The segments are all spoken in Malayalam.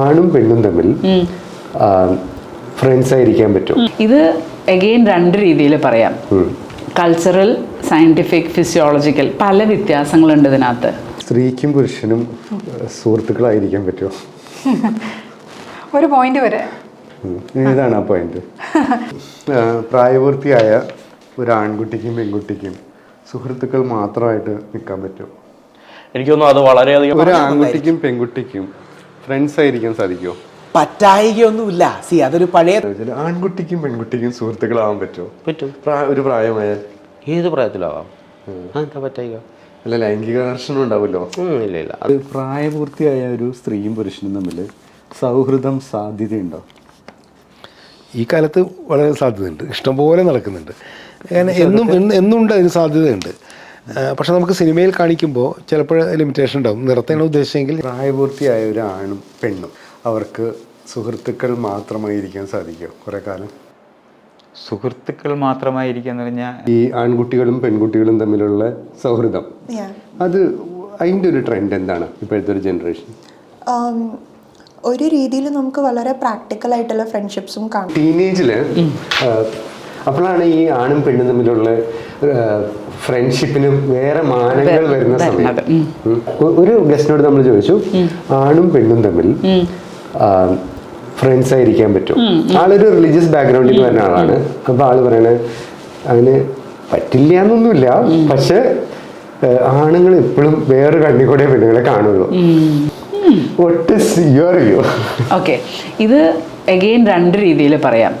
ആണും പെണ്ണും തമ്മിൽ ഫ്രണ്ട്സ് ആയിരിക്കാൻ പറ്റും. ഇത് എഗെയിൻ രണ്ട് രീതിയിൽ പറയാം. കൾച്ചറൽ സയന്റിഫിക് ഫിസിയോളജിക്കൽ പല വ്യത്യാസങ്ങളുണ്ട് ഇതിനകത്ത്. സ്ത്രീക്കും പുരുഷനും സുഹൃത്തുക്കളായിരിക്കാൻ പറ്റുമോ? ഒരു പോയിന്റ് വരെ. ഇതാണ് ആ പോയിന്റ് പ്രായപൂർത്തിയായ ഒരു ആൺകുട്ടിക്കും പെൺകുട്ടിക്കും സുഹൃത്തുക്കൾ മാത്രമായിട്ട് നിൽക്കാൻ പറ്റും. എനിക്കൊന്നും തോന്നുന്നു അത് വളരെയധികം ഒരു ആൺകുട്ടിക്കും പെൺകുട്ടിക്കും ഫ്രണ്ട്സ് ആയിരിക്കാൻ സാധിക്കുമോ പറ്റായികയൊന്നുമില്ല. സി അതൊരു പഴയ ആൺകുട്ടിക്കും പെൺകുട്ടിക്കും സുഹൃത്തുക്കളാവാൻ പറ്റുമോ? പറ്റും. ഒരു പ്രായമായ ഏത് പ്രായത്തിലാവാം? അതെന്താ പറ്റായിക? അല്ല ലൈംഗിക ആകർഷണം ഉണ്ടാവുമല്ലോ. ഇല്ല ഇല്ല. അത് പ്രായപൂർത്തിയായ ഒരു സ്ത്രീയും പുരുഷനും തമ്മിൽ സൗഹൃദം സാധ്യതയുണ്ടോ? ഈ കാലത്ത് വളരെ സാധ്യതയുണ്ട്. ഇഷ്ടംപോലെ നടക്കുന്നുണ്ട്. എന്നും എന്നും- എന്നും ഉണ്ട് അതിന് സാധ്യതയുണ്ട്. പക്ഷെ നമുക്ക് സിനിമയിൽ കാണിക്കുമ്പോൾ ചിലപ്പോൾ ലിമിറ്റേഷൻ ഉണ്ടാവും. നിർത്തേണ്ട ഉദ്ദേശമെങ്കിൽ പ്രായപൂർത്തിയായ ഒരു ആണും പെണ്ണും അവർക്ക് സുഹൃത്തുക്കൾ മാത്രമായി ഇരിക്കാൻ സാധിക്കും കുറെ കാലം? സുഹൃത്തുക്കൾ മാത്രമായി മാത്രമായിരിക്കാന്ന് പറഞ്ഞാൽ ഈ ആൺകുട്ടികളും പെൺകുട്ടികളും തമ്മിലുള്ള സൗഹൃദം. അത് അതിന്റെ ഒരു ട്രെൻഡ് എന്താണ് ഇപ്പോഴത്തെ ഒരു ജനറേഷൻ Um, ഒരു രീതിയിൽ നമുക്ക് വളരെ പ്രാക്ടിക്കൽ ആയിട്ടുള്ള ഫ്രണ്ട്ഷിപ്സും കാണാം. ടീനേജിൽ അപ്പോഴാണ് ഈ ആണും പെണ്ണും തമ്മിലുള്ള ഫ്രണ്ട്ഷിപ്പിന് വേറെ മാനങ്ങൾ വരുന്ന സമയം. വരുന്നത്, ഉം. ഉം. ഒ- ഒരു ഗസ്റ്റിനോട് നമ്മൾ ചോദിച്ചു ആണും പെണ്ണും തമ്മിൽ ഫ്രണ്ട്സ് ആയിരിക്കാൻ പറ്റും ആളൊരു റിലീജിയസ് ബാക്ക്ഗ്രൗണ്ടിൽ വരുന്ന ആളാണ്. അപ്പൊ ആൾ പറയണ അതിന് പറ്റില്ല എന്നൊന്നുമില്ല പക്ഷെ ആണുങ്ങൾ എപ്പോഴും വേറെ കണ്ണി കൂടെ പെണ്ണുങ്ങളെ കാണുള്ളൂ. ഒട്ട് യുവർ വ്യൂ ഓക്കെ ഇത് എഗെയിൻ രണ്ട് രീതിയിൽ പറയാം.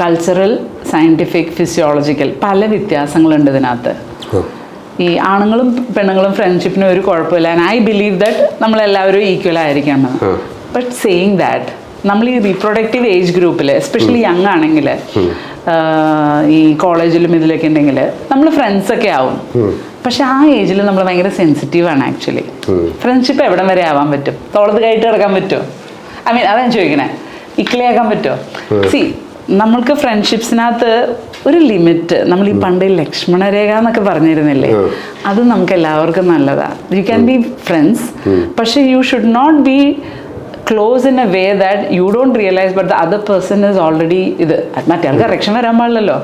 കൾച്ചറൽ സയന്റിഫിക് ഫിസിയോളജിക്കൽ പല വ്യത്യാസങ്ങളുണ്ട് ഇതിനകത്ത്. ഈ ആണുങ്ങളും പെണ്ണുങ്ങളും ഫ്രണ്ട്ഷിപ്പിന് ഒരു കുഴപ്പമില്ല. ആൻഡ് ഐ ബിലീവ് ദാറ്റ് നമ്മളെല്ലാവരും ഈക്വൽ ആയിരിക്കണം ബട്ട് സെയിങ് ദാറ്റ് നമ്മൾ ഈ റീപ്രൊഡക്റ്റീവ് ഏജ് ഗ്രൂപ്പിൽ എസ്പെഷ്യലി യങ് ആണെങ്കിൽ ഈ കോളേജിലും ഇതിലൊക്കെ ഉണ്ടെങ്കിൽ നമ്മൾ ഫ്രണ്ട്സൊക്കെ ആവും. പക്ഷെ ആ ഏജിൽ നമ്മൾ ഭയങ്കര സെൻസിറ്റീവ് ആണ് ആക്ച്വലി ഫ്രണ്ട്ഷിപ്പ് എവിടം വരെ ആവാൻ പറ്റും? തോളത്ത് കയറ്റി കിടക്കാൻ പറ്റുമോ? ഐ മീൻ അതാണ് ചോദിക്കണേ. ഇക്ലിയാക്കാൻ പറ്റുമോ? സി നമ്മൾക്ക് ഫ്രണ്ട്ഷിപ്സിനകത്ത് ഒരു ലിമിറ്റ് നമ്മൾ ഈ പണ്ട് ലക്ഷ്മണരേഖ എന്നൊക്കെ പറഞ്ഞിരുന്നില്ലേ? അത് നമുക്ക് എല്ലാവർക്കും നല്ലതാ യു ക്യാൻ ബി ഫ്രണ്ട്സ് പക്ഷെ you should not be close in a way that you don't realise but the other person is already ഇത്. മറ്റേ ആൾക്ക് രക്ഷ വരാൻ പാടില്ലല്ലോ.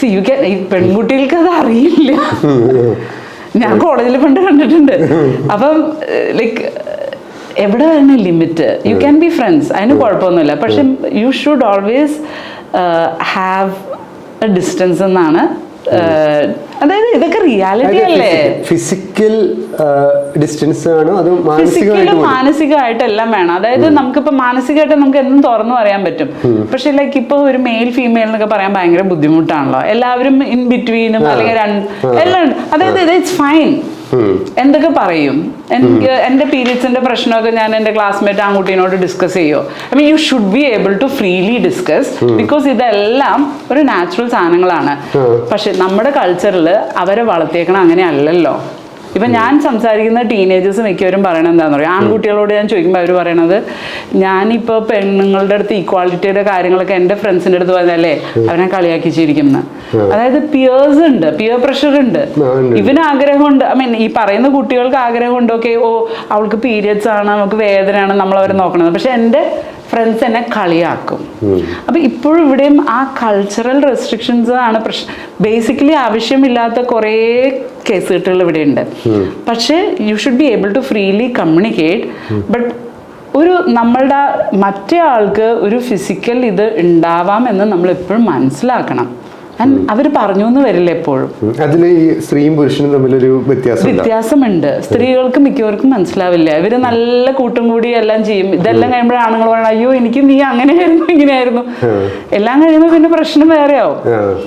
സി യു ക്യാൻ ഈ പെൺകുട്ടികൾക്ക് അത് അറിയില്ല. ഞാൻ കോളേജിൽ പണ്ട് കണ്ടിട്ടുണ്ട്. അപ്പം ലൈക്ക് എവിടെ വരണ limit you can be friends അതിന് കുഴപ്പമൊന്നുമില്ല. പക്ഷെ you should always have a distance എന്നാണ് uh, അതായത് ഇതൊക്കെ റിയാലിറ്റി അല്ലേ? ഫിസിക്കൽ ഡിസ്റ്റൻസ് ആണ് അതോ മാനസികമായിട്ട് മാനസികമായിട്ടെല്ലാം വേണം. അതായത് നമുക്കിപ്പോ മാനസികമായിട്ട് നമുക്ക് എന്നും തുറന്നു പറയാൻ പറ്റും. പക്ഷെ ലൈക്ക് ഇപ്പൊ ഒരു മെയിൽ ഫീമെയിൽ എന്നൊക്കെ പറയാൻ ഭയങ്കര ബുദ്ധിമുട്ടാണല്ലോ. എല്ലാവരും ഇൻ ബിറ്റ്വീനും അല്ലെങ്കിൽ രണ്ട് എല്ലാം അതായത് ഇറ്റ്സ് ഫൈൻ എന്തൊക്കെ പറയും? എനിക്ക് എന്റെ പീരിയഡ്സിന്റെ പ്രശ്നമൊക്കെ ഞാൻ എന്റെ ക്ലാസ്മേറ്റ് ആൺകുട്ടീനോട് ഡിസ്കസ് ചെയ്യോ? I mean you should be able to freely discuss because ഇതെല്ലാം ഒരു നാച്ചുറൽ സാധനങ്ങളാണ്. പക്ഷെ നമ്മുടെ കൾച്ചറിൽ അവരെ വളർത്തിയേക്കണം അങ്ങനെ അല്ലല്ലോ ഇപ്പൊ ഞാൻ സംസാരിക്കുന്ന ടീനേജേഴ്സ് മിക്കവരും പറയണത് എന്താണെന്ന് പറയാം ആൺകുട്ടികളോട് ഞാൻ ചോദിക്കുമ്പോൾ അവർ പറയണത് ഞാനിപ്പോൾ പെണ്ണുങ്ങളുടെ അടുത്ത് ഈക്വാളിറ്റിയുടെ കാര്യങ്ങളൊക്കെ എന്റെ ഫ്രണ്ട്സിന്റെ അടുത്ത് പറഞ്ഞല്ലേ അവനെ കളിയാക്കി ചിരിക്കുന്ന അതായത് പിയേഴ്സ് ഉണ്ട് പിയർ പ്രഷർ ഉണ്ട്. ഇവന് ആഗ്രഹമുണ്ട് ഐ മീൻ ഈ പറയുന്ന കുട്ടികൾക്ക് ആഗ്രഹമുണ്ട്? ഓക്കെ ഓ അവൾക്ക് പീരിയഡ്സ് ആണ് നമുക്ക് വേദനയാണ് നമ്മൾ അവരെ നോക്കണത്. പക്ഷെ എന്റെ ഫ്രണ്ട്സ് എന്നെ കളിയാക്കും. അപ്പൊ ഇപ്പോഴും ഇവിടെയും ആ കൾച്ചറൽ റെസ്ട്രിക്ഷൻസ് ആണ് പ്രശ്നം ബേസിക്കലി ആവശ്യമില്ലാത്ത കുറേ കേസുകെട്ടുകൾ ഇവിടെ ഉണ്ട് പക്ഷേ you should be able to freely communicate but ഒരു നമ്മളുടെ മറ്റേ ആൾക്ക് ഒരു ഫിസിക്കൽ ഇത് ഉണ്ടാവാം എന്ന് നമ്മൾ എപ്പോഴും മനസ്സിലാക്കണം. അവർ പറഞ്ഞു എന്ന് വരില്ല എപ്പോഴും. അതിൽ ഈ സ്ത്രീയും പുരുഷനും തമ്മിലൊരു വ്യത്യാസം. വ്യത്യാസമുണ്ട്. സ്ത്രീകൾക്ക് മിക്കവർക്കും മനസ്സിലാവില്ല. ഇവർ നല്ല കൂട്ടും കൂടി എല്ലാം ചെയ്യും. ഇതെല്ലാം കഴിയുമ്പോൾ ആണുങ്ങൾ പറയണം അയ്യോ എനിക്ക് നീ അങ്ങനെയായിരുന്നു ഇങ്ങനെയായിരുന്നു എല്ലാം കഴിയുമ്പോൾ പിന്നെ പ്രശ്നം വേറെയാവും. ആവും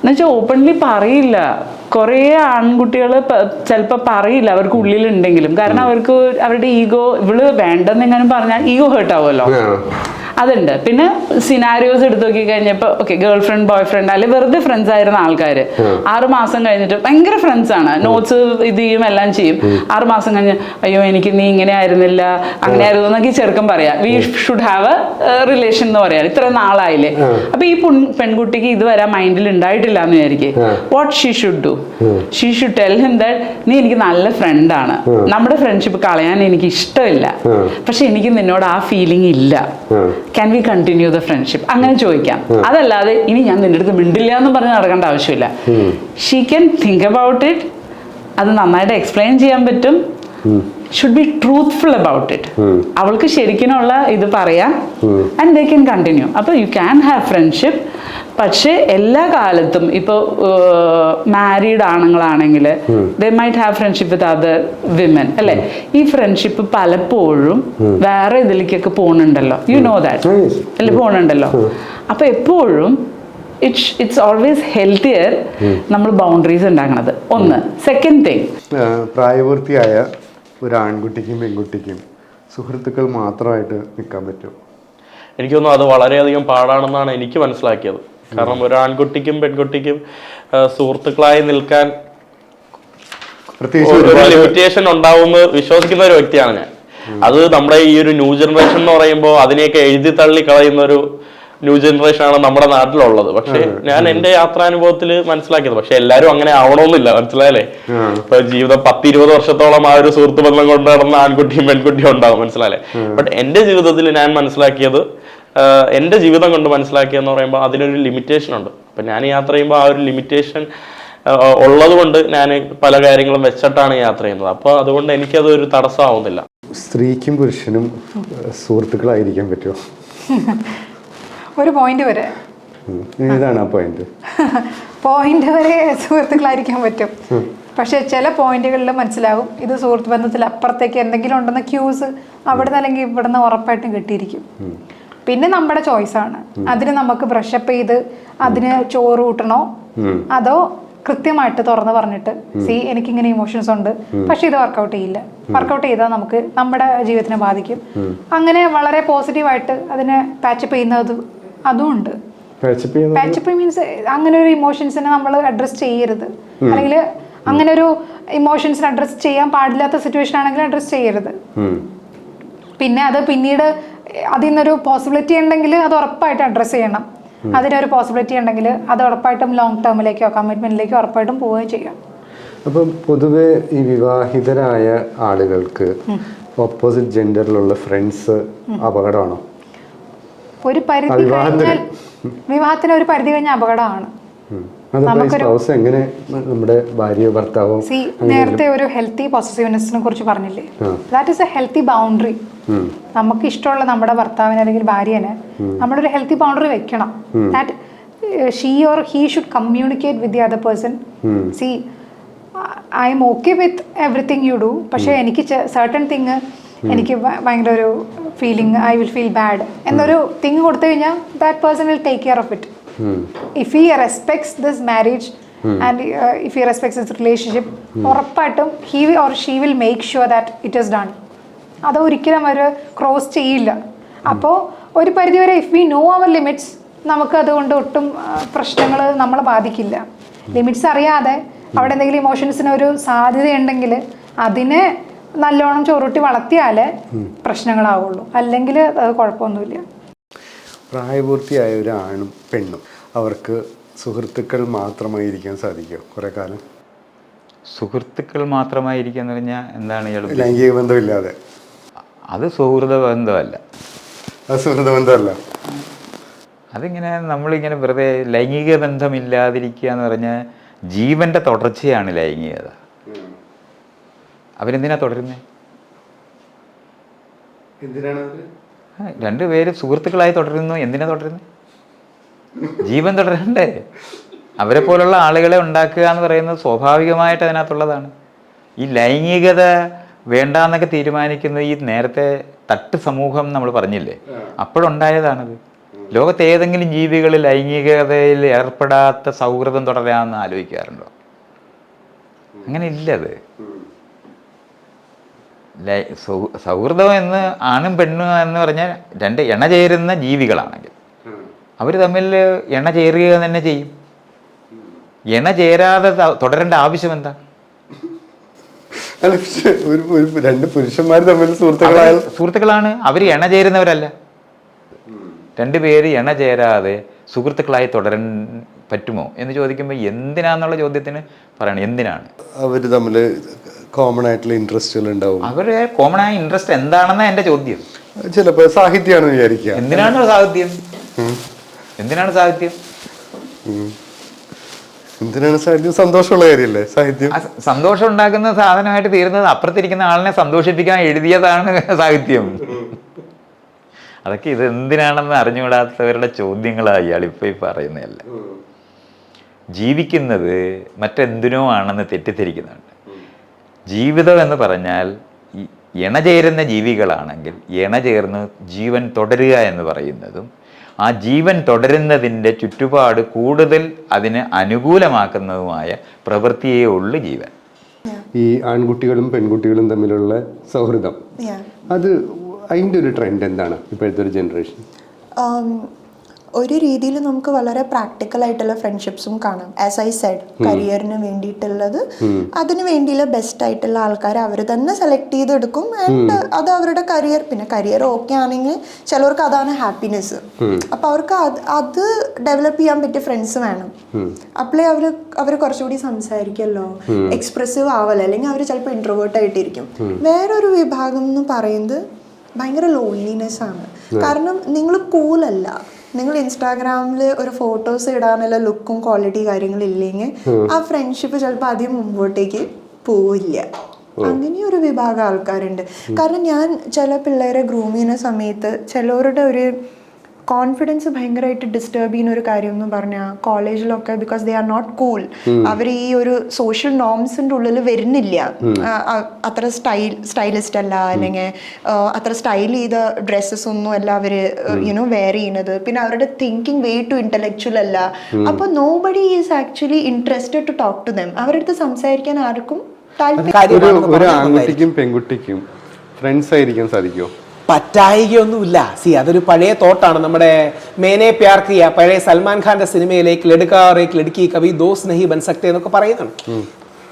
എന്നുവെച്ചാൽ ഓപ്പൺലി പറയില്ല. കുറേ ആൺകുട്ടികൾ ചിലപ്പോൾ പറയില്ല അവർക്ക് ഉള്ളിലുണ്ടെങ്കിലും. കാരണം അവർക്ക് അവരുടെ ഈഗോ ഇവൾ വേണ്ടെന്നെങ്ങാനും പറഞ്ഞാൽ ഈഗോ ഹേർട്ട് ആവുമല്ലോ. ആ. അതുണ്ട്. പിന്നെ സിനാരിയോസ് എടുത്തു നോക്കി കഴിഞ്ഞപ്പോൾ okay girl friend boy friend അല്ലെങ്കിൽ വെറുതെ ഫ്രണ്ട്സ് ആയിരുന്ന ആൾക്കാർ ആറ് മാസം കഴിഞ്ഞിട്ട് ഭയങ്കര ഫ്രണ്ട്സ് ആണ്. നോട്ട്സ് ഇത് ചെയ്യും എല്ലാം ചെയ്യും. ആറ് മാസം കഴിഞ്ഞ് അയ്യോ എനിക്ക് നീ ഇങ്ങനെ ആയിരുന്നില്ല. അങ്ങനെ ആയിരുന്നു എന്നൊക്കെ ചെറുക്കം പറയാം. We should have a relation എന്ന് പറയാം. ഇത്ര നാളായില്ലേ. അപ്പൊ ഈ പുൺ- പെൺകുട്ടിക്ക് ഇതുവരെ മൈൻഡിൽ ഉണ്ടായിട്ടില്ല എന്ന് വിചാരിക്കും. What she should do she should tell him that നീ എനിക്ക് നല്ല ഫ്രണ്ടാണ് നമ്മുടെ ഫ്രണ്ട്ഷിപ്പ് കളയാൻ എനിക്ക് ഇഷ്ടമില്ല പക്ഷെ എനിക്ക് നിന്നോട് ആ ഫീലിംഗ് ഇല്ല. Can we continue the friendship അങ്ങനെ ചോദിക്കാം. അതല്ലാതെ ഇനി ഞാൻ നിന്റെ അടുത്ത് മിണ്ടില്ല എന്ന് പറഞ്ഞ് നടക്കേണ്ട ആവശ്യമില്ല. She can think about it അത് നന്നായിട്ട് എക്സ്പ്ലെയിൻ ചെയ്യാൻ പറ്റും. Should be truthful about it അവൾക്ക് ശരിക്കിനുള്ള ഇത് പറയാം. ആൻഡ് ദേ ക്യാൻ കണ്ടിന്യൂ അപ്പോൾ യു ക്യാൻ ഹാവ് ഫ്രണ്ട്ഷിപ്പ് പക്ഷേ എല്ലാ കാലത്തും ഇപ്പോൾ married ആണുങ്ങളാണെങ്കിൽ they might have friendship with other women അല്ലേ? ഈ ഫ്രണ്ട്ഷിപ്പ് പലപ്പോഴും വേറെ ഇതിലേക്കൊക്കെ പോകുന്നുണ്ടല്ലോ. യു നോ ദാറ്റ് അല്ലെ? പോകുന്നുണ്ടല്ലോ. അപ്പോൾ എപ്പോഴും ഇറ്റ്സ് ഇറ്റ്സ് ഓൾവേസ് ഹെൽത്തിയർ നമ്മൾ ബൗണ്ടറീസ് ഉണ്ടാകുന്നത് ഒന്ന്. സെക്കൻഡ് തിങ് പ്രായപൂർത്തിയായ ഒരു ആൺകുട്ടിക്കും പെൺകുട്ടിക്കും സുഹൃത്തുക്കൾ മാത്രമായിട്ട് നിൽക്കാൻ പറ്റും. എനിക്ക് തോന്നുന്നു അത് വളരെയധികം പാടാണെന്നാണ് എനിക്ക് മനസ്സിലാക്കിയത്. കാരണം ഒരു ആൺകുട്ടിക്കും പെൺകുട്ടിക്കും സുഹൃത്തുക്കളായി നിൽക്കാൻ ലിമിറ്റേഷൻ ഉണ്ടാവുമെന്ന് വിശ്വസിക്കുന്ന ഒരു വ്യക്തിയാണ് ഞാൻ. അത് നമ്മുടെ ഈ ഒരു ന്യൂ ജനറേഷൻ എന്ന് പറയുമ്പോൾ അതിനെയൊക്കെ എഴുതി തള്ളി കളയുന്ന ഒരു ന്യൂ ജനറേഷൻ ആണ് നമ്മുടെ നാട്ടിലുള്ളത്. പക്ഷെ ഞാൻ എന്റെ യാത്രാനുഭവത്തിൽ മനസ്സിലാക്കിയത്. പക്ഷെ എല്ലാരും അങ്ങനെ ആവണമെന്നില്ല മനസ്സിലായല്ലേ? ഇപ്പൊ ജീവിതം പത്തിരുപത് വർഷത്തോളം ആ ഒരു സുഹൃത്ത് ബന്ധം കൊണ്ട് നടന്ന ആൺകുട്ടിയും പെൺകുട്ടിയും ഉണ്ടാവും. മനസ്സിലായല്ലേ? ബട്ട് എന്റെ ജീവിതത്തിൽ ഞാൻ മനസ്സിലാക്കിയത് എന്റെ ജീവിതം കൊണ്ട് മനസ്സിലാക്കിയെന്ന് പറയുമ്പോൾ അതിനൊരു ലിമിറ്റേഷൻ ഉണ്ട്. അപ്പൊ ഞാൻ യാത്ര ചെയ്യുമ്പോൾ ആ ഒരു ലിമിറ്റേഷൻ ഉള്ളത് കൊണ്ട് ഞാൻ പല കാര്യങ്ങളും വെച്ചിട്ടാണ് യാത്ര ചെയ്യുന്നത്. അപ്പോൾ അതുകൊണ്ട് എനിക്കത് ഒരു തടസ്സമാവുന്നില്ല. സ്ത്രീക്കും പുരുഷനും സുഹൃത്തുക്കളായിരിക്കാൻ പറ്റുമോ? ഒരു പോയിന്റ് വരെ. ഇതാണ് ആ പോയിന്റ് പോയിന്റ് വരെ സുഹൃത്തുക്കളായിരിക്കാൻ പറ്റും. പക്ഷെ ചില പോയിന്റുകളിൽ മനസ്സിലാവും ഇത് സുഹൃത്ത് ബന്ധത്തിൽ അപ്പുറത്തേക്ക് എന്തെങ്കിലും ഉണ്ടെന്ന ക്യൂസ് അവിടെ നിന്ന് അല്ലെങ്കിൽ ഇവിടുന്ന് ഉറപ്പായിട്ടും കിട്ടിയിരിക്കും. പിന്നെ നമ്മുടെ ചോയ്സ് ആണ്. അതിന് നമുക്ക് ബ്രഷപ്പ് ചെയ്ത് അതിന് ചോറ് കൂട്ടണോ അതോ കൃത്യമായിട്ട് തുറന്ന് പറഞ്ഞിട്ട് സി എനിക്ക് ഇങ്ങനെ ഇമോഷൻസ് ഉണ്ട് പക്ഷെ ഇത് വർക്കൗട്ട് ചെയ്യില്ല. വർക്കൗട്ട് ചെയ്താൽ നമുക്ക് നമ്മുടെ ജീവിതത്തിനെ ബാധിക്കും. അങ്ങനെ വളരെ പോസിറ്റീവായിട്ട് അതിനെ പാച്ചപ്പ് ചെയ്യുന്നത് അതും ഉണ്ട് പാച്ചപ്പ് ചെയ്യുന്നത്? പാച്ചപ്പ് മീൻസ് അങ്ങനെ ഒരു ഇമോഷൻസിനെ നമ്മൾ അഡ്രസ് ചെയ്യരുത്. അല്ലെങ്കിൽ അങ്ങനെ ഒരു ഇമോഷൻസിന് അഡ്രസ് ചെയ്യാൻ പാടില്ലാത്ത സിറ്റുവേഷൻ ആണെങ്കിൽ അഡ്രസ് ചെയ്യരുത്. പിന്നെ അത് പിന്നീട് അതിൽ നിന്നൊരു പോസിബിലിറ്റി ഉണ്ടെങ്കിൽ അത് ഉറപ്പായിട്ട് അഡ്രസ്സ് ചെയ്യണം. അതിനൊരു പോസിബിലിറ്റി ഉണ്ടെങ്കിൽ അത് ഉറപ്പായിട്ടും ലോങ് ടേമിലേക്കോ കമ്മിറ്റ്മെന്റിലേക്കോ ഉറപ്പായിട്ടും പോവുകയും ചെയ്യാം. അപ്പം പൊതുവെ ഈ വിവാഹിതരായ ആളുകൾക്ക് ഓപ്പോസിറ്റ് ജെൻഡറിലുള്ള ഫ്രണ്ട്സ് അപകടമാണോ? ഒരു പരിധി. കഴിഞ്ഞാൽ വിവാഹത്തിന് ഒരു പരിധി കഴിഞ്ഞ അപകടമാണ്. എങ്ങനെ നമ്മുടെ ഭാര്യയോ ഭർത്താവോ സി നേരത്തെ ഒരു ഹെൽത്തി പോസിറ്റീവ്നെസ്സിനെ കുറിച്ച് പറഞ്ഞില്ലേ. That is a healthy boundary നമുക്ക് ഇഷ്ടമുള്ള നമ്മുടെ ഭർത്താവിന് അല്ലെങ്കിൽ ഭാര്യനെ നമ്മളൊരു ഹെൽത്തി ബൗണ്ടറി വെക്കണം. That she or he should communicate with the other person see I am okay with everything you do പക്ഷേ എനിക്ക് സർട്ടൺ തിങ് എനിക്ക് ഭ- ഭയങ്കര ഒരു feeling I will feel bad എന്നൊരു തിങ് കൊടുത്തു കഴിഞ്ഞാൽ that person will take care of it if he respects this marriage and if he respects this relationship ഉറപ്പായിട്ടും he or she will make sure that it is done അത് ഒരിക്കലും അവർ ക്രോസ് ചെയ്യില്ല. അപ്പോൾ ഒരു പരിധിവരെ if we know our limits നമുക്ക് അതുകൊണ്ട് ഒട്ടും പ്രശ്നങ്ങൾ നമ്മളെ ബാധിക്കില്ല. ലിമിറ്റ്സ് അറിയാതെ അവിടെ എന്തെങ്കിലും ഇമോഷൻസിന് ഒരു സാധ്യതയുണ്ടെങ്കിൽ അതിനെ നല്ലോണം ചോറൂട്ടി വളർത്തിയാൽ പ്രശ്നങ്ങളാവുള്ളൂ. അല്ലെങ്കിൽ അത് കുഴപ്പമൊന്നുമില്ല. പ്രായപൂർത്തിയായ ഒരു ആണും പെണ്ണും അവർക്ക് സുഹൃത്തുക്കൾ മാത്രമായി ഇരിക്കാൻ സാധിക്കും കുറെ കാലം? സുഹൃത്തുക്കൾ മാത്രമായിരിക്കുക എന്ന് പറഞ്ഞാൽ എന്താണ് ലൈംഗിക ബന്ധമില്ലാതെ. അത് സുഹൃത ബന്ധമല്ല. അത് സുഹൃത്ത് ബന്ധമല്ല. അതിങ്ങനെ നമ്മളിങ്ങനെ വെറുതെ ലൈംഗിക ബന്ധമില്ലാതിരിക്കുക എന്ന് പറഞ്ഞാൽ ജീവന്റെ തുടർച്ചയാണ് ലൈംഗികത. അവരെന്തിനാ തുടരുന്നത് എന്തിനാണ് രണ്ടുപേരും സുഹൃത്തുക്കളായി തുടരുന്നു. എന്തിനാ തുടരുന്നത് ജീവൻ തുടരണ്ടേ? അവരെ പോലുള്ള ആളുകളെ ഉണ്ടാക്കുക എന്ന് പറയുന്നത് സ്വാഭാവികമായിട്ട് അതിനകത്തുള്ളതാണ്. ഈ ലൈംഗികത വേണ്ടാന്നൊക്കെ തീരുമാനിക്കുന്നത് ഈ നേരത്തെ തട്ട് സമൂഹം നമ്മൾ പറഞ്ഞില്ലേ? അപ്പോഴുണ്ടായതാണത്. ലോകത്തെ ഏതെങ്കിലും ജീവികൾ ലൈംഗികതയിൽ ഏർപ്പെടാത്ത സൗഹൃദം തുടരാമെന്ന് ആലോചിക്കാറുണ്ടോ? അങ്ങനെ ഇല്ലത് സൗഹൃദം എന്ന് ആണും പെണ്ണും എന്ന് പറഞ്ഞാൽ രണ്ട് എണ ചേരുന്ന ജീവികളാണെങ്കിൽ. അവർ തമ്മിൽ എണ ചേരുക തന്നെ ചെയ്യും. എണ ചേരാതെ തുടരേണ്ട ആവശ്യം എന്താ? രണ്ട് പുരുഷന്മാർ തമ്മിൽ സുഹൃത്തുക്കളായ സുഹൃത്തുക്കളാണ്. അവർ എണ ചേരുന്നവരല്ല. രണ്ടുപേര് എണ ചേരാതെ സുഹൃത്തുക്കളായി തുടരാൻ പറ്റുമോ എന്ന് ചോദിക്കുമ്പോൾ എന്തിനാന്നുള്ള ചോദ്യത്തിന് പറയണം എന്തിനാണ്? അവർ തമ്മിൽ കോമൺ ആയിട്ടുള്ള ഇൻട്രസ്റ്റുകൾ ഉണ്ടാവും. അവരുടെ കോമൺ ആയ ഇൻട്രസ്റ്റ് എന്താണെന്നാ എന്റെ ചോദ്യം. ചിലപ്പോൾ സാഹിത്യമാണ് വിചാരിക്കുക. എന്തിനാണ് സാഹിത്യം? എന്തിനാണ് സാഹിത്യം? എന്തിനാണ് സാഹിത്യം? സന്തോഷമുള്ള കാര്യമല്ലേ സാഹിത്യം? സന്തോഷം ഉണ്ടാക്കുന്ന സാധനമായിട്ട് തീരുന്നത് അപ്പുറത്തിരിക്കുന്ന ആളിനെ സന്തോഷിപ്പിക്കാൻ എഴുതിയതാണ് സാഹിത്യം. അതൊക്കെ ഇത് എന്തിനാണെന്ന് അറിഞ്ഞുകൂടാത്തവരുടെ ചോദ്യങ്ങളാണ് ഇയാൾ ഇപ്പൊ ഈ പറയുന്നതല്ല. ജീവിക്കുന്നത് മറ്റെന്തിനോ ആണെന്ന് തെറ്റിദ്ധരിക്കുന്നുണ്ട്. ജീവിതം എന്ന് പറഞ്ഞാൽ ഇണചേരുന്ന ജീവികളാണെങ്കിൽ ഇണചേർന്ന് ജീവൻ തുടരുക എന്ന് പറയുന്നതും ആ ജീവൻ തുടരുന്നതിന്റെ ചുറ്റുപാട് കൂടുതൽ അതിന് അനുകൂലമാക്കുന്നതുമായ പ്രവൃത്തിയേ ഉള്ളു ജീവൻ. ഈ ആൺകുട്ടികളും പെൺകുട്ടികളും തമ്മിലുള്ള സൗഹൃദം. അത് അതിന്റെ ഒരു ട്രെൻഡ് എന്താണ് ഇപ്പോഴത്തെ ഒരു ജനറേഷൻ ഒരു രീതിയിൽ നമുക്ക് വളരെ പ്രാക്ടിക്കൽ ആയിട്ടുള്ള ഫ്രണ്ട്ഷിപ്സും കാണാം. ആസ് ഐ സെഡ് കരിയറിന് വേണ്ടിയിട്ടുള്ളത് അതിന് വേണ്ടിയുള്ള ബെസ്റ്റ് ആയിട്ടുള്ള ആൾക്കാർ അവർ തന്നെ സെലക്ട് ചെയ്തെടുക്കും ആൻഡ് അത് അവരുടെ കരിയർ പിന്നെ കരിയർ ഓക്കെ ആണെങ്കിൽ ചിലവർക്ക് അതാണ് ഹാപ്പിനെസ് അപ്പൊ അവർക്ക് അത് അത് ഡെവലപ്പ് ചെയ്യാൻ പറ്റിയ ഫ്രണ്ട്സ് വേണം. അപ്പോഴേ അവർ അവർ കുറച്ചുകൂടി സംസാരിക്കല്ലോ എക്സ്പ്രസീവ് ആവല്ലോ അല്ലെങ്കിൽ അവർ ചിലപ്പോൾ ഇൻട്രോവേർട്ട് ആയിട്ടിരിക്കും. വേറൊരു വിഭാഗം എന്ന് പറയുന്നത് ഭയങ്കര ലോൺലിനെസ് ആണ്. കാരണം നിങ്ങൾ കൂളല്ല നിങ്ങൾ ഇൻസ്റ്റാഗ്രാമിൽ ഒരു ഫോട്ടോസ് ഇടാനുള്ള ലുക്കും ക്വാളിറ്റി കാര്യങ്ങളും ഇല്ലെങ്കിൽ ആ ഫ്രണ്ട്ഷിപ്പ് ചിലപ്പോൾ അധികം മുമ്പോട്ടേക്ക് പോവില്ല. അങ്ങനെ ഒരു വിഭാഗം ആൾക്കാരുണ്ട്. കാരണം ഞാൻ ചില പിള്ളേരെ ഗ്രൂം ചെയ്യുന്ന സമയത്ത് ചിലവരുടെ ഒരു കോൺഫിഡൻസ് ഭയങ്കരമായിട്ട് ഡിസ്റ്റർബ് ചെയ്യുന്ന ഒരു കാര്യം എന്ന് പറഞ്ഞാൽ കോളേജിലൊക്കെ because they are not cool അവർ ഈ ഒരു സോഷ്യൽ നോംസിന്റെ ഉള്ളിൽ വരുന്നില്ല. അത്ര സ്റ്റൈൽ സ്റ്റൈലിസ്റ്റ് അല്ല അല്ലെങ്കിൽ അത്ര സ്റ്റൈൽ ചെയ്ത ഡ്രസ്സസ് ഒന്നും അല്ല അവർ യുനോ വെയർ ചെയ്യുന്നത്. പിന്നെ അവരുടെ തിങ്കിങ് വേ ടു ഇന്റലക്ച്വൽ അല്ല. അപ്പോൾ nobody is actually interested to talk to them അവരുടെ അടുത്ത് സംസാരിക്കാൻ ആർക്കും താല്പര്യം ഒരു കാര്യമാണെന്ന് ഒരു ആൺകുട്ടിക്കും പെൺകുട്ടിക്കും ഫ്രണ്ട്സ് ആയിരിക്കാൻ സാധിക്കുമോ പറ്റായികയൊന്നുമില്ല. സി അതൊരു പഴയ തോട്ടാണ്. നമ്മുടെ മേനെ പ്യാർ കിയ പഴയ സൽമാൻ ഖാന്റെ സിനിമയിലേക്ക് ലടുക്കാറേക്ക് ലടുക്കി കവി ദോസ് നഹി ബൻ സക്തെ എന്നൊക്കെ പറയുന്നുണ്ട്.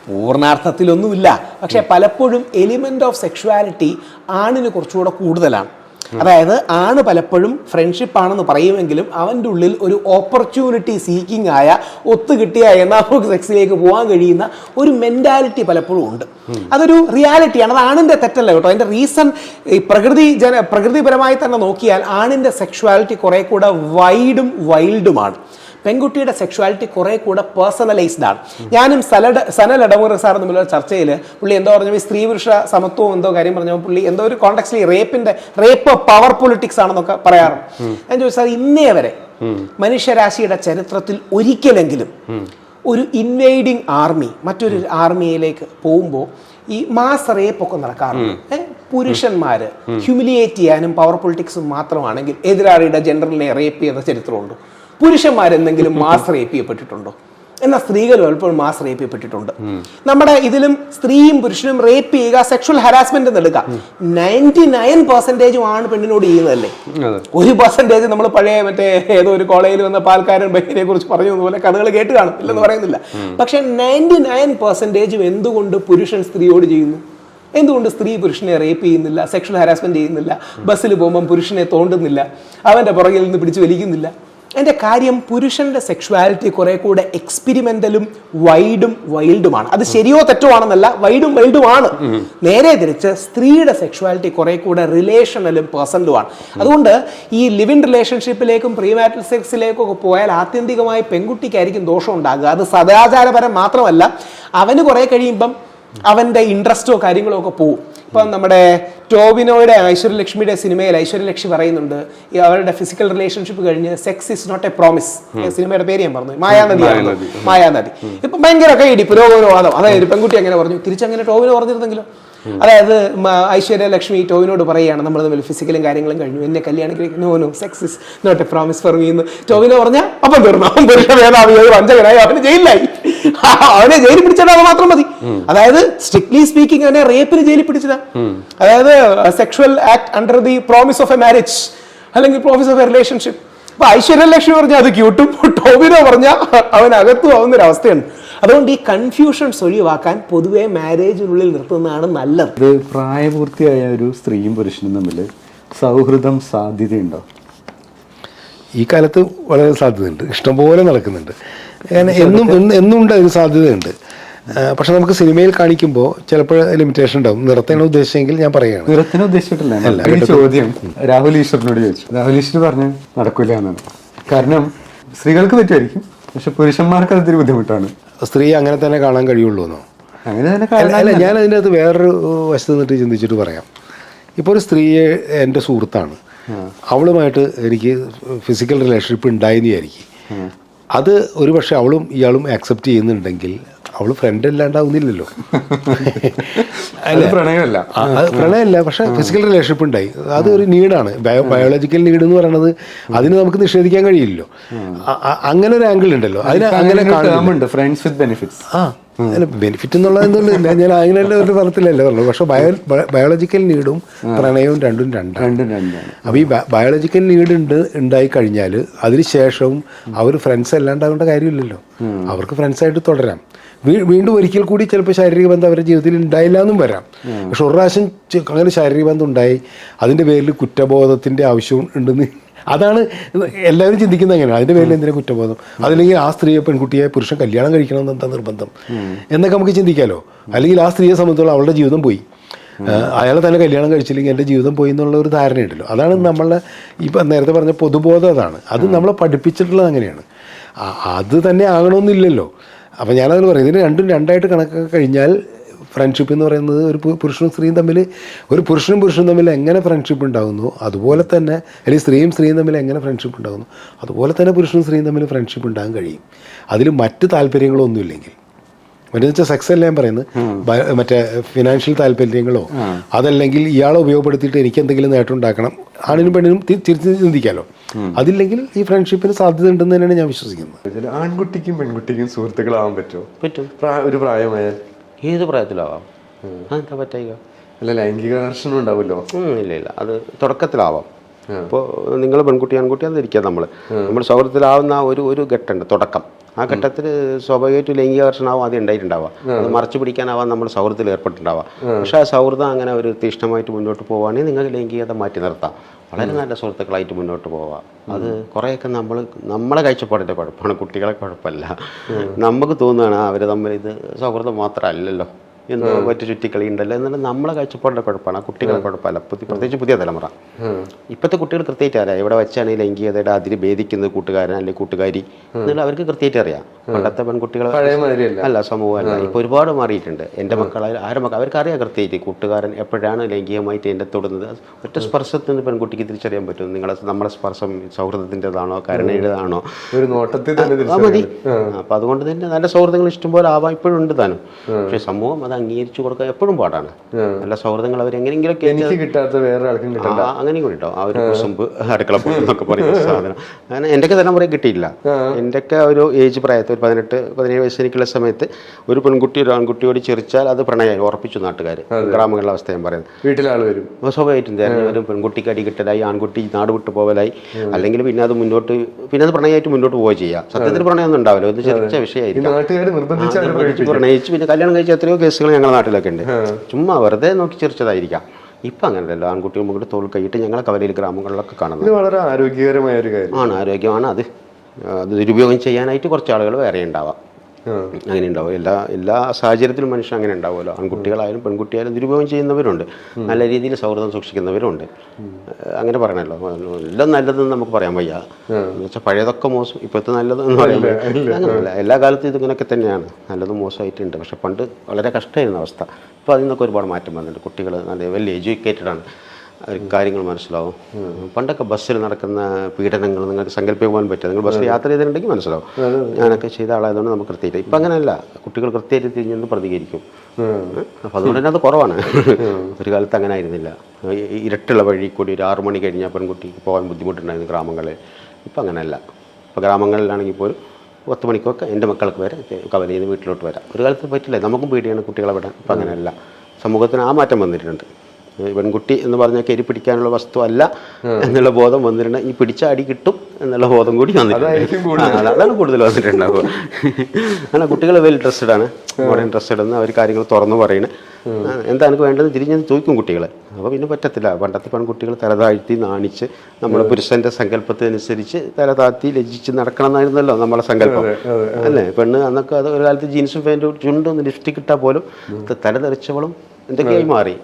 പൂർണാർത്ഥത്തിലൊന്നുമില്ല. പക്ഷെ പലപ്പോഴും എലിമെന്റ് ഓഫ് സെക്ഷുവാലിറ്റി ആണിന് കുറച്ചുകൂടെ കൂടുതലാണ്. അതായത് ആണ് പലപ്പോഴും ഫ്രണ്ട്ഷിപ്പ് ആണെന്ന് പറയുമെങ്കിലും അവന്റെ ഉള്ളിൽ ഒരു ഓപ്പർച്യൂണിറ്റി സീക്കിംഗ് ആയ ഒത്തുകിട്ടിയ എനാഫോക് സെക്സിലേക്ക് പോകാൻ കഴിയുന്ന ഒരു മെന്റാലിറ്റി പലപ്പോഴും ഉണ്ട്. അതൊരു റിയാലിറ്റിയാണ് അത് ആണിന്റെ തെറ്റല്ല കേട്ടോ. അതിന്റെ റീസൺ ഈ പ്രകൃതി ജന പ്രകൃതിപരമായി തന്നെ നോക്കിയാൽ ആണിന്റെ സെക്ഷുവാലിറ്റി കുറെ കൂടെ വൈഡും വൈൽഡുമാണ് പെൺകുട്ടിയുടെ സെക്ഷുവാലിറ്റി കുറെ കൂടെ പേഴ്സണലൈസ്ഡ് ആണ്. ഞാനും സലഡ സനൽ ഇടമുറ സാർ തമ്മിലുള്ള ചർച്ചയിൽ പുള്ളി എന്തോ പറഞ്ഞു ഈ സ്ത്രീ പുരുഷ സമത്വം എന്തോ കാര്യം പറഞ്ഞു പുള്ളി എന്തോ ഒരു കോൺടാക്സ്റ്റ് റേപ്പിന്റെ റേപ്പ് പവർ പൊളിറ്റിക്സ് ആണെന്നൊക്കെ പറയാറുണ്ട്. ഞാൻ ചോദിച്ചാൽ സാർ ഇന്നേ വരെ മനുഷ്യരാശിയുടെ ചരിത്രത്തിൽ ഒരിക്കലെങ്കിലും ഒരു ഇൻവേഡിങ് ആർമി മറ്റൊരു ആർമിയിലേക്ക് പോകുമ്പോൾ ഈ മാസ് റേപ്പ് ഒക്കെ നടക്കാറുണ്ട്? പുരുഷന്മാര് ഹ്യൂമിലിയേറ്റ് ചെയ്യാനും പവർ പൊളിറ്റിക്സും മാത്രമാണെങ്കിൽ എതിരാളിയുടെ ജനറലിനെ റേപ്പ് ചെയ്ത ചരിത്രമുണ്ട്. പുരുഷന്മാരെന്തെങ്കിലും മാസ് റേപ്പ് ചെയ്യപ്പെട്ടിട്ടുണ്ടോ എന്നാൽ സ്ത്രീകൾ പലപ്പോഴും മാസ് റേപ്പ് ചെയ്യപ്പെട്ടിട്ടുണ്ട് നമ്മുടെ ഇതിലും സ്ത്രീയും പുരുഷനും റേപ്പ് ചെയ്യുക സെക്ഷൽ ഹരാസ്മെന്റ് എടുക്കുക എടുക്കാം നയന്റി നയൻ പെർസെന്റേജും ആണ് പെണ്ണിനോട് ചെയ്യുന്നതല്ലേ. ഒരു പെർസെന്റേജ് നമ്മൾ പഴയ മറ്റേ ഏതോ ഒരു കോളേജിൽ വന്ന പാൽക്കാരൻ ബഹിനെ കുറിച്ച് പറഞ്ഞു പോലെ കഥകൾ കേട്ട് കാണും ഇല്ലെന്ന് പറയുന്നില്ല. പക്ഷെ നയന്റി നയൻ പെർസെന്റേജും എന്തുകൊണ്ട് പുരുഷൻ സ്ത്രീയോട് ചെയ്യുന്നു? എന്തുകൊണ്ട് സ്ത്രീ പുരുഷനെ റേപ്പ് ചെയ്യുന്നില്ല സെക്ഷൽ ഹരാസ്മെന്റ് ചെയ്യുന്നില്ല ബസ്സിൽ പോകുമ്പം പുരുഷനെ തോണ്ടുന്നില്ല അവന്റെ പുറകിൽ നിന്ന് പിടിച്ചു വലിക്കുന്നില്ല? എന്റെ കാര്യം പുരുഷന്റെ സെക്ഷുവാലിറ്റി കുറെ കൂടെ എക്സ്പെരിമെന്റലും വൈഡും വൈൽഡുമാണ് അത് ശരിയോ തെറ്റോ ആണെന്നല്ല വൈഡും വൈൽഡുമാണ് നേരെ തിരിച്ച് സ്ത്രീയുടെ സെക്ഷുവാലിറ്റി കുറെ കൂടെ റിലേഷണലും പേഴ്സണലുമാണ് അതുകൊണ്ട് ഈ ലിവിങ് റിലേഷൻഷിപ്പിലേക്കും പ്രീമാറ്റൽ സെക്സിലേക്കും ഒക്കെ പോയാൽ ആത്യന്തികമായി പെൺകുട്ടിക്കായിരിക്കും ദോഷം ഉണ്ടാകുക. അത് സദാചാരപരം മാത്രമല്ല അവന് കുറേ കഴിയുമ്പം അവന്റെ ഇൻട്രസ്റ്റോ കാര്യങ്ങളോ ഒക്കെ പോവും. ഇപ്പം നമ്മുടെ ടോവിനോയുടെ ഐശ്വര്യലക്ഷ്മിയുടെ സിനിമയിൽ ഐശ്വര്യലക്ഷ്മി പറയുന്നുണ്ട് അവരുടെ ഫിസിക്കൽ റിലേഷൻഷിപ്പ് കഴിഞ്ഞ് sex is not a promise സിനിമയുടെ പേര് ഞാൻ പറഞ്ഞു മായാനദി. മായാനദി. ഇപ്പൊ ഭയങ്കര കൈയിടി പുരോഗമനവാദം അതായത് പെൺകുട്ടി അങ്ങനെ പറഞ്ഞു. തിരിച്ചങ്ങനെ ടോവിനോ പറഞ്ഞിരുന്നെങ്കിലോ? അതായത് ഐശ്വര്യ ലക്ഷ്മി ടോവിനോട് പറയുകയാണ് നമ്മൾ തമ്മിൽ ഫിസിക്കലും കാര്യങ്ങളും കഴിഞ്ഞു. എന്നെ കല്യാണം കഴിക്കും no no sex is not a promise for me എന്ന്. ടോവിനോ പറഞ്ഞാൽ അപ്പം തീർന്നു. പുരുഷ മേധാവി വഞ്ചകനായി അവന് ജയിലിലായി. അവനെ ജയിലിൽ പിടിച്ചാൽ അത് മാത്രം മതി. അതായത് സ്ട്രിക്ട്ലി സ്പീക്കിംഗ് അവനെ റേപ്പിന് ജയിലിൽ പിടിച്ചതാ. അതായത് sexual act under the promise of a marriage അല്ലെങ്കിൽ പ്രോമിസ് ഓഫ് എ റിലേഷൻഷിപ്പ് അപ്പൊ ഐശ്വര്യ ലക്ഷ്മി പറഞ്ഞാൽ അത് ക്യൂട്ടും ടോവിനോ പറഞ്ഞാൽ അവൻ അകത്തും ആവുന്ന ഒരു അവസ്ഥയാണ് അതുകൊണ്ട് ഈ കൺഫ്യൂഷൻസ് ഒഴിവാക്കാൻ പൊതുവേ മാരേജിനുള്ളിൽ നിർത്തുന്നതാണ് നല്ലത്. ഇത് പ്രായപൂർത്തിയായ ഒരു സ്ത്രീയും പുരുഷനും തമ്മിൽ സൗഹൃദം സാധ്യതയുണ്ടോ? ഈ കാലത്ത് വളരെ സാധ്യതയുണ്ട്. ഇഷ്ടംപോലെ നടക്കുന്നുണ്ട്. എന്നും എന്നും- എന്നും ഉണ്ട് അതിന് സാധ്യതയുണ്ട്. പക്ഷെ നമുക്ക് സിനിമയിൽ കാണിക്കുമ്പോൾ ചിലപ്പോൾ ലിമിറ്റേഷൻ ഉണ്ടാവും. നിറത്താണ് ഉദ്ദേശിച്ചെങ്കിൽ ഞാൻ പറയുകയാണ്. നിറത്തിനെ ഉദ്ദേശിച്ചിട്ടില്ല ചോദ്യം. രാഹുൽ ഈശ്വറിനോട് ചോദിച്ചു. രാഹുൽ ഈശ്വർ പറഞ്ഞു നടക്കില്ല എന്നാണ്. കാരണം സ്ത്രീകൾക്ക് പറ്റുമായിരിക്കും പക്ഷെ പുരുഷന്മാർക്ക് അതൊരു ബുദ്ധിമുട്ടാണ്. സ്ത്രീ അങ്ങനെ തന്നെ കാണാൻ കഴിയുള്ളൂ എന്നോ അങ്ങനെ തന്നെ അല്ല ഞാൻ അതിന്റെ അകത്ത് വേറൊരു വശത്ത് നിന്നിട്ട് ചിന്തിച്ചിട്ട് പറയാം. ഇപ്പോൾ ഒരു സ്ത്രീയെ എന്റെ സുഹൃത്താണ്. അവളുമായിട്ട് എനിക്ക് ഫിസിക്കൽ റിലേഷൻഷിപ്പ് ഉണ്ടായെന്ന് വിചാരിക്കും. അത് ഒരു പക്ഷേ അവളും ഇയാളും ആക്സെപ്റ്റ് ചെയ്യുന്നുണ്ടെങ്കിൽ അവൾ ഫ്രണ്ട് അല്ലാണ്ടാവുന്നില്ലല്ലോ അത് പ്രണയമല്ല. പ്രണയമല്ല പക്ഷെ ഫിസിക്കൽ റിലേഷൻഷിപ്പ് ഉണ്ടായി. അത് ഒരു നീഡാണ്. ബയോ ബയോളജിക്കൽ നീഡ് എന്ന് പറയുന്നത് അതിന് നമുക്ക് നിഷേധിക്കാൻ കഴിയില്ലല്ലോ. അങ്ങനെ ഒരു ആംഗിൾ ഉണ്ടല്ലോ. അതിന് അങ്ങനെ ഫ്രണ്ട്സ് വിത്ത് ബെനിഫിറ്റ്സ് ആ അല്ല ബെനിഫിറ്റ് എന്നുള്ളതൊന്നുമില്ല ഞാൻ അങ്ങനെയല്ല ഒരു തരത്തിലല്ലേ പറഞ്ഞു പക്ഷെ ബയോ ബയോളജിക്കൽ നീഡും പ്രണയവും രണ്ടും രണ്ടാണ്. രണ്ടും രണ്ടാണ്. അപ്പോൾ ഈ ബയോളജിക്കൽ നീഡ് ഉണ്ട് ഉണ്ടായി കഴിഞ്ഞാൽ അതിന് ശേഷവും അവർ ഫ്രണ്ട്സ് അല്ലാണ്ടാവേണ്ട കാര്യമില്ലല്ലോ. അവർക്ക് ഫ്രണ്ട്സായിട്ട് തുടരാം. വീണ്ടും ഒരിക്കൽ കൂടി ചിലപ്പോൾ ശാരീരിക ബന്ധം അവരുടെ ജീവിതത്തിൽ ഉണ്ടായില്ല എന്നും വരാം. പക്ഷെ ഒരു പ്രാവശ്യം അങ്ങനെ ശാരീരിക ബന്ധം ഉണ്ടായി അതിന്റെ പേരിൽ കുറ്റബോധത്തിന്റെ ആവശ്യം ഉണ്ടെന്ന് അതാണ് എല്ലാവരും ചിന്തിക്കുന്നത് അങ്ങനെ അതിന്റെ പേരിൽ എന്തിനാ കുറ്റബോധം? അതല്ലെങ്കിൽ ആ സ്ത്രീയെ പെൺകുട്ടിയെ പുരുഷൻ കല്യാണം കഴിക്കണം എന്ന് എന്താ നിർബന്ധം എന്നൊക്കെ നമുക്ക് ചിന്തിക്കാമല്ലോ അല്ലെങ്കിൽ ആ സ്ത്രീയെ സംബന്ധിച്ചോളം അവളുടെ ജീവിതം പോയി. അയാൾ തന്നെ കല്യാണം കഴിച്ചില്ലെങ്കിൽ എന്റെ ജീവിതം പോയി എന്നുള്ള ഒരു ധാരണയുണ്ടല്ലോ. അതാണ് നമ്മളെ ഇപ്പം നേരത്തെ പറഞ്ഞ പൊതുബോധം അതാണ്. അത് നമ്മളെ പഠിപ്പിച്ചിട്ടുള്ളത് അങ്ങനെയാണ്. അത് തന്നെ ആകണമെന്നില്ലല്ലോ. അപ്പം ഞാനതിന് പറയും ഇതിന് രണ്ടും രണ്ടായിട്ട് കണക്കൊക്കെ കഴിഞ്ഞാൽ ഫ്രണ്ട്ഷിപ്പ് എന്ന് പറയുന്നത് ഒരു പുരുഷനും സ്ത്രീയും തമ്മിൽ ഒരു പുരുഷനും പുരുഷനും തമ്മിൽ എങ്ങനെ ഫ്രണ്ട്ഷിപ്പ് ഉണ്ടാകുന്നു അതുപോലെ തന്നെ അല്ലെങ്കിൽ സ്ത്രീയും സ്ത്രീയും തമ്മിൽ എങ്ങനെ ഫ്രണ്ട്ഷിപ്പ് ഉണ്ടാകുന്നു അതുപോലെ തന്നെ പുരുഷനും സ്ത്രീയും തമ്മിൽ ഫ്രണ്ട്ഷിപ്പ് ഉണ്ടാകാൻ കഴിയും. അതിൽ മറ്റ് താല്പര്യങ്ങളൊന്നുമില്ലെങ്കിൽ. മറ്റേ വെച്ചാൽ സെക്സ് അല്ല ഞാൻ പറയുന്നത്? മറ്റേ ഫിനാൻഷ്യൽ താല്പര്യങ്ങളോ അതല്ലെങ്കിൽ ഇയാളെ ഉപയോഗപ്പെടുത്തിയിട്ട് എനിക്ക് എന്തെങ്കിലും നേട്ടം ഉണ്ടാക്കണം ആണിനും പെണ്ണിനും തിരിച്ച് ചിന്തിക്കാമല്ലോ അതില്ലെങ്കിൽ ഈ ഫ്രണ്ട്ഷിപ്പിന് സാധ്യത ഉണ്ടെന്ന് തന്നെയാണ് ഞാൻ വിശ്വസിക്കുന്നത്. ആൺകുട്ടിക്കും പെൺകുട്ടിക്കും സുഹൃത്തുക്കളാവാൻ പറ്റുമോ? പറ്റും. ഒരു പ്രായമായാൽ ഏത് പ്രായത്തിലാവാം? അതെന്താ അല്ല ലൈംഗിക ആകർഷണം ഉണ്ടാവുമല്ലോ? ഇല്ല ഇല്ല. അത് തുടക്കത്തിലാവാം. ഇപ്പോൾ നിങ്ങൾ പെൺകുട്ടി ആൺകുട്ടി അതിരിക്കുക നമ്മൾ നമ്മൾ സൗഹൃദത്തിലാവുന്ന ഒരു ഒരു ഘട്ടമുണ്ട് തുടക്കം. ആ ഘട്ടത്തിൽ സ്വാഭാവികമായിട്ടും ലൈംഗികാകർഷണമാവും ആദ്യം ഉണ്ടായിട്ടുണ്ടാവുക. അത് മറച്ചു പിടിക്കാനാവാം നമ്മൾ സൗഹൃദത്തിൽ ഏർപ്പെട്ടിട്ടുണ്ടാവുക. പക്ഷെ ആ സൗഹൃദം അങ്ങനെ ഒരു തീഷ്ണമായിട്ട് മുന്നോട്ട് പോവുകയാണെങ്കിൽ നിങ്ങൾക്ക് ലൈംഗികത മാറ്റി നിർത്താം. വളരെ നല്ല സുഹൃത്തുക്കളായിട്ട് മുന്നോട്ട് പോവാം അത് കുറേയൊക്കെ നമ്മൾ നമ്മളെ കാഴ്ചപ്പാടിന്റെ കുഴപ്പമാണ്. കുട്ടികളെ കുഴപ്പമല്ല. നമുക്ക് തോന്നുകയാണ് അവർ തമ്മിൽ ഇത് സൗഹൃദം മാത്രമല്ലല്ലോ. എന്തോ മറ്റു ചുറ്റിക്കളി ഉണ്ടല്ലോ എന്നുള്ള നമ്മളെ കാഴ്ചപ്പാടിന്റെ കുഴപ്പമാണ്. കുട്ടികളുടെ കുട്ടികളെ കുഴപ്പമല്ല. പുതിയ പ്രത്യേകിച്ച് പുതിയ തലമുറ. ഇപ്പോഴത്തെ കുട്ടികൾ കൃത്യമായിട്ട് അറിയാം. ഇവിടെ വെച്ചാണ് ലൈംഗികതയുടെ അതിര് ഭേദിക്കുന്നത് കൂട്ടുകാരൻ അല്ലെങ്കിൽ കൂട്ടുകാരി എന്നുള്ള അവർക്ക് കൃത്യമായിട്ട് അറിയാം. പണ്ടത്തെ പെൺകുട്ടികളെ മാതിരിയല്ല. അല്ല സമൂഹമല്ല. ഇപ്പൊ ഒരുപാട് മാറിയിട്ടുണ്ട്. എന്റെ മക്കളായാലും ആരും മക്കൾ അവർക്ക് അറിയാം കൃത്യമായിട്ട് കൂട്ടുകാരൻ എപ്പോഴാണ് ലൈംഗികമായിട്ട് എന്നെ തൊടുന്നത്. ഒറ്റ സ്പർശത്തിൽ നിന്ന് പെൺകുട്ടിക്ക് തിരിച്ചറിയാൻ പറ്റും. നിങ്ങളെ നമ്മളെ സ്പർശം സൗഹൃദത്തിന്റെതാണോ കരുണയുടേതാണോ? ഒരു നോട്ടത്തിൽ തന്നെ മതി. അപ്പൊ അതുകൊണ്ട് തന്നെ നല്ല സൗഹൃദങ്ങൾ ഇഷ്ടംപോലെ ആവാം. ഇപ്പോഴും ഉണ്ട് താനും. പക്ഷെ സമൂഹം അത് അംഗീകരിച്ചു കൊടുക്കുക എപ്പോഴും പാടാണ്. നല്ല സൗഹൃദങ്ങൾ അവർ എങ്ങനെയെങ്കിലും എനിക്ക് കിട്ടാത്ത വേറെ ആൾക്കും കിട്ടില്ല അങ്ങനെ കൂടി കേട്ടോ ആ ഒരു കുസുമ്പ് അടുക്കള എന്നൊക്കെ പറയുന്ന സാധനം. അങ്ങനെ എന്റെയൊക്കെ തലമുറ കിട്ടിയില്ല. എന്റെയൊക്കെ ഒരു ഏജ് പ്രായത്തിൽ ഒരു പതിനെട്ട് പതിനേഴ് വയസ്സിലേക്കുള്ള സമയത്ത് ഒരു പെൺകുട്ടി ഒരു ആൺകുട്ടിയോട് ചിരിച്ചാൽ അത് പ്രണയമായി ഉറപ്പിച്ചു നാട്ടുകാർ ഗ്രാമങ്ങളിലെ അവസ്ഥ ഞാൻ പറയുന്നത്. വീട്ടിലാൾ വരും. സ്വാഭാവികമായിട്ടും ഒരു പെൺകുട്ടിക്ക് അടി കിട്ടലായി ആൺകുട്ടി നാട് വിട്ടു പോകലായി അല്ലെങ്കിൽ പിന്നെ അത് മുന്നോട്ട് പിന്നെ അത് പ്രണയമായിട്ട് മുന്നോട്ട് പോവുക ചെയ്യാം. സത്യത്തിൽ പ്രണയമൊന്നും ഉണ്ടാവില്ല. ഒന്ന് ചെറിയ വിഷയമായിരിക്കും. നിർബന്ധിച്ച് പ്രണയിച്ച് പിന്നെ കല്യാണം കഴിച്ച എത്രയോ കേസുകൾ ഞങ്ങളുടെ നാട്ടിലൊക്കെ ഉണ്ട്. ചുമ്മാ വെറുതെ നോക്കി ചിരിച്ചതായിരിക്കാം. ഇപ്പം അങ്ങനെയല്ലോ ആൺകുട്ടികൾ മുകളിൽ തോൾ കൈയിട്ട് ഞങ്ങളെ കവലയിൽ ഗ്രാമങ്ങളിലൊക്കെ കാണുന്നത്. ഇത് വളരെ ആരോഗ്യകരമായ ഒരു കാര്യം. ആണ് ആരോഗ്യമാണ്. അത് അത് ദുരുപയോഗം ചെയ്യാനായിട്ട് കുറച്ച് ആളുകൾ വേറെ ഉണ്ടാവാം. അങ്ങനെ ഉണ്ടാവും എല്ലാ എല്ലാ സാഹചര്യത്തിലും മനുഷ്യൻ അങ്ങനെ ഉണ്ടാവുമല്ലോ. ആൺകുട്ടികളായാലും പെൺകുട്ടിയായാലും ദുരുപയോഗം ചെയ്യുന്നവരുണ്ട്. നല്ല രീതിയിൽ സൗഹൃദം സൂക്ഷിക്കുന്നവരുണ്ട്. അങ്ങനെ പറയണല്ലോ. എല്ലാം നല്ലതെന്ന് നമുക്ക് പറയാൻ വയ്യ. എന്ന് വെച്ചാൽ പഴയതൊക്കെ മോശം ഇപ്പോഴത്തെ നല്ലത് എന്ന് പറയാൻ. അങ്ങനെയല്ല എല്ലാ കാലത്തും ഇതിങ്ങനെയൊക്കെ തന്നെയാണ്. നല്ലതും മോശമായിട്ടുണ്ട്. പക്ഷെ പണ്ട് വളരെ കഷ്ടമായിരുന്ന അവസ്ഥ. ഇപ്പോൾ അതിൽ നിന്നൊക്കെ ഒരുപാട് മാറ്റം വന്നിട്ടുണ്ട്. കുട്ടികൾ നല്ല വെൽ എഡ്യൂക്കേറ്റഡ് ആണ് കാര്യങ്ങൾ മനസ്സിലാവും. പണ്ടൊക്കെ ബസ്സിൽ നടക്കുന്ന പീഡനങ്ങൾ നിങ്ങൾക്ക് സങ്കല്പിക്കാൻ പറ്റുക പറ്റും. നിങ്ങൾ ബസ്സിൽ യാത്ര ചെയ്തിട്ടുണ്ടെങ്കിൽ മനസ്സിലാവും. ഞാനൊക്കെ ചെയ്ത ആളായതുകൊണ്ട് നമുക്ക് കൃത്യമായിട്ട് ഇപ്പം അങ്ങനെയല്ല. കുട്ടികൾ കൃത്യമായിട്ട് തിരിഞ്ഞെന്ന് പ്രതികരിക്കും. അപ്പം അതുകൊണ്ട് തന്നെ അത് കുറവാണ്. ഒരു കാലത്ത് അങ്ങനെ ആയിരുന്നില്ല. ഇരട്ടുള്ള വഴി കൂടി ഒരു ആറു മണി കഴിഞ്ഞാൽ പെൺകുട്ടിക്ക് പോകാൻ ബുദ്ധിമുട്ടുണ്ടായിരുന്നു ഗ്രാമങ്ങളിൽ. ഇപ്പം അങ്ങനെയല്ല. ഇപ്പോൾ ഗ്രാമങ്ങളിലാണെങ്കിൽ പോലും പത്ത് മണിക്കൊക്കെ എന്റെ മക്കൾക്ക് വരെ കവലയിൽ നിന്ന് വീട്ടിലോട്ട് വരാം. ഒരു കാലത്ത് പറ്റില്ല. നമുക്കും പേടിയാണ് കുട്ടികളെ വിടാൻ. ഇപ്പം അങ്ങനെയല്ല. സമൂഹത്തിന് ആ മാറ്റം വന്നിട്ടുണ്ട്. പെൺകുട്ടി എന്ന് പറഞ്ഞാൽ കരി പിടിക്കാനുള്ള വസ്തു അല്ല എന്നുള്ള ബോധം വന്നിട്ടുണ്ട്. ഈ പിടിച്ച അടി കിട്ടും എന്നുള്ള ബോധം കൂടി വന്നിട്ടുണ്ട്. അതാണ് കൂടുതൽ വന്നിട്ടുണ്ടാവുക. അങ്ങനെ കുട്ടികൾ വെൽ ഇൻട്രസ്റ്റഡ് ആണ്. മോഡേൺ ഇൻട്രസ്റ്റഡ് എന്ന് അവർ കാര്യങ്ങൾ തുറന്നു പറയണേ. എന്താ എനിക്ക് വേണ്ടത്? തിരിഞ്ഞ് ചോദിക്കും കുട്ടികളെ. അപ്പോൾ പിന്നെ പറ്റത്തില്ല. പണ്ടത്തെ പെൺകുട്ടികൾ തല താഴ്ത്തി നാണിച്ച് നമ്മുടെ പുരുഷന്റെ സങ്കല്പത്തിനനുസരിച്ച് തല താഴ്ത്തി ലജ്ജിച്ച് നടക്കണം എന്നായിരുന്നല്ലോ നമ്മളെ സങ്കല്പം. അല്ലേ? പെണ്ണ് അന്നൊക്കെ അത് ഒരു കാലത്ത് ജീൻസും പാന്റും ചുണ്ടും ലിഫ്റ്റ് ഇട്ടാൽ പോലും തല തെറിച്ചവളും എന്തൊക്കെയായി മാറി.